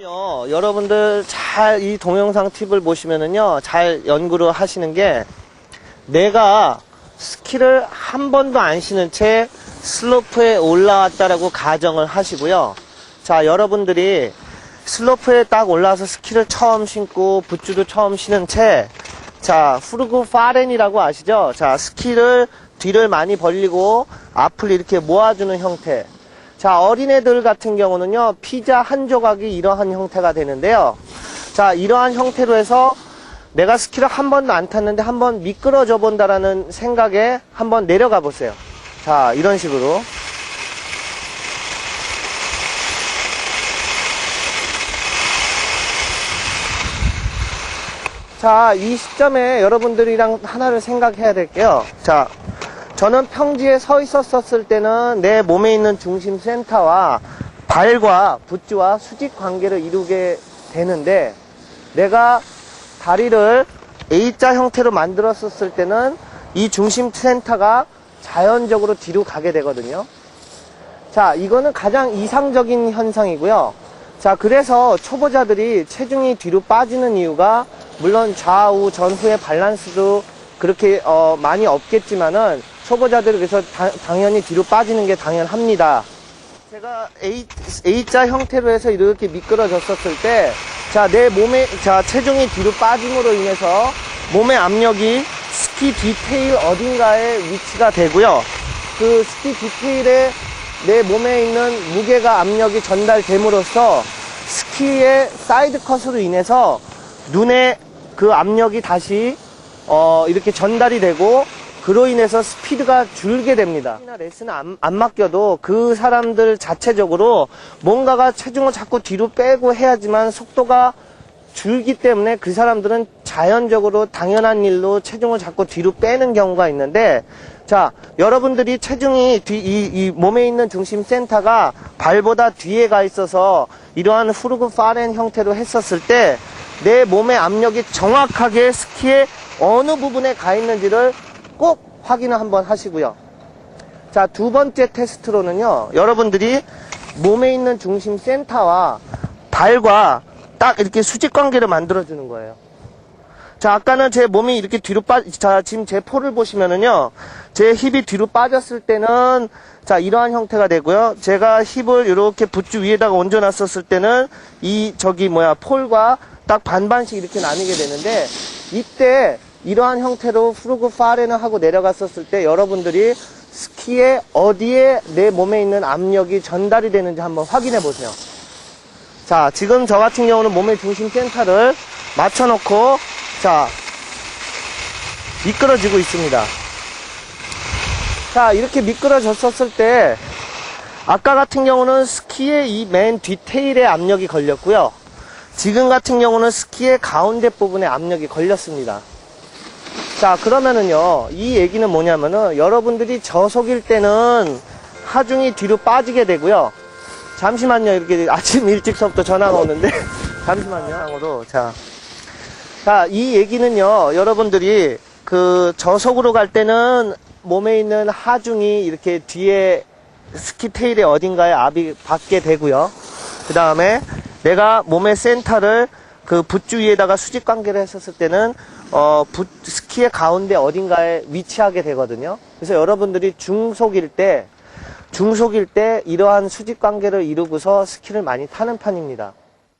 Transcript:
요 여러분들 잘 이 동영상 팁을 보시면은요 잘 연구를 하시는 게 내가 스키를 한 번도 안 신은 채 슬로프에 올라왔다라고 가정을 하시고요. 자 여러분들이 슬로프에 딱 올라와서 스키를 처음 신고 붓주도 처음 신은 채 자 후르그 파렌이라고 아시죠? 자 스키를 뒤를 많이 벌리고 앞을 이렇게 모아주는 형태 자, 어린애들 같은 경우는요, 피자 한 조각이 이러한 형태가 되는데요. 자, 이러한 형태로 해서 내가 스키를 한 번도 안 탔는데 한 번 미끄러져 본다라는 생각에 한번 내려가 보세요. 자, 이런 식으로. 자, 이 시점에 여러분들이랑 하나를 생각해야 될게요. 자, 저는 평지에 서 있었을 때는 내 몸에 있는 중심 센터와 발과 붓지와 수직 관계를 이루게 되는데 내가 다리를 A자 형태로 만들었었을 때는 이 중심 센터가 자연적으로 뒤로 가게 되거든요. 자, 이거는 가장 이상적인 현상이고요. 자, 그래서 초보자들이 체중이 뒤로 빠지는 이유가 물론 좌우 전후의 밸런스도 그렇게 어, 많이 없겠지만은 초보자들이 그래서 다- 당연히 뒤로 빠지는 게 당연합니다. 제가 A, A자 형태로 해서 이렇게 미끄러졌었을 때, 자, 내 몸에, 자, 체중이 뒤로 빠짐으로 인해서 몸의 압력이 스키 디테일 어딘가에 위치가 되고요. 그 스키 디테일에 내 몸에 있는 무게가 압력이 전달됨으로써 스키의 사이드 컷으로 인해서 눈에 그 압력이 다시 어, 이렇게 전달이 되고 그로 인해서 스피드가 줄게 됩니다. 레슨을 안, 안 맡겨도 그 사람들 자체적으로 뭔가가 체중을 자꾸 뒤로 빼고 해야지만 속도가 줄기 때문에 그 사람들은 자연적으로 당연한 일로 체중을 자꾸 뒤로 빼는 경우가 있는데 자 여러분들이 체중이 뒤, 이, 이 몸에 있는 중심 센터가 발보다 뒤에 가 있어서 이러한 후르그 파렌 형태로 했었을 때 내 몸의 압력이 정확하게 스키의 어느 부분에 가 있는지를 꼭 확인을 한번 하시고요. 자, 두 번째 테스트로는요, 여러분들이 몸에 있는 중심 센터와 발과 딱 이렇게 수직 관계를 만들어 주는 거예요. 자, 아까는 제 몸이 이렇게 뒤로 빠, 자, 지금 제 폴을 보시면은요, 제 힙이 뒤로 빠졌을 때는, 자, 이러한 형태가 되고요. 제가 힙을 이렇게 붓주 위에다가 얹어놨었을 때는, 이, 저기, 뭐야, 폴과 딱 반반씩 이렇게 나뉘게 되는데, 이때, 이러한 형태로 후르그 파레는 하고 내려갔었을 때, 여러분들이 스키에 어디에 내 몸에 있는 압력이 전달이 되는지 한번 확인해 보세요. 자, 지금 저 같은 경우는 몸의 중심 센터를 맞춰놓고, 자, 미끄러지고 있습니다. 자, 이렇게 미끄러졌었을 때, 아까 같은 경우는 스키의 이 맨 뒤테일에 압력이 걸렸고요. 지금 같은 경우는 스키의 가운데 부분에 압력이 걸렸습니다. 자, 그러면은요, 이 얘기는 뭐냐면은, 여러분들이 저속일 때는 하중이 뒤로 빠지게 되고요. 잠시만요, 이렇게 아침 일찍서부터 전화가 오는데, 잠시만요, 하고도, 자. 자, 이 얘기는요, 여러분들이 그 저속으로 갈 때는 몸에 있는 하중이 이렇게 뒤에 스키 테일의 어딘가에 압이 받게 되고요. 그 다음에 내가 몸의 센터를 그 붓주 위에다가 수직 관계를 했었을 때는 어, 붓, 스키의 가운데 어딘가에 위치하게 되거든요. 그래서 여러분들이 중속일 때, 중속일 때 이러한 수직 관계를 이루고서 스키를 많이 타는 편입니다.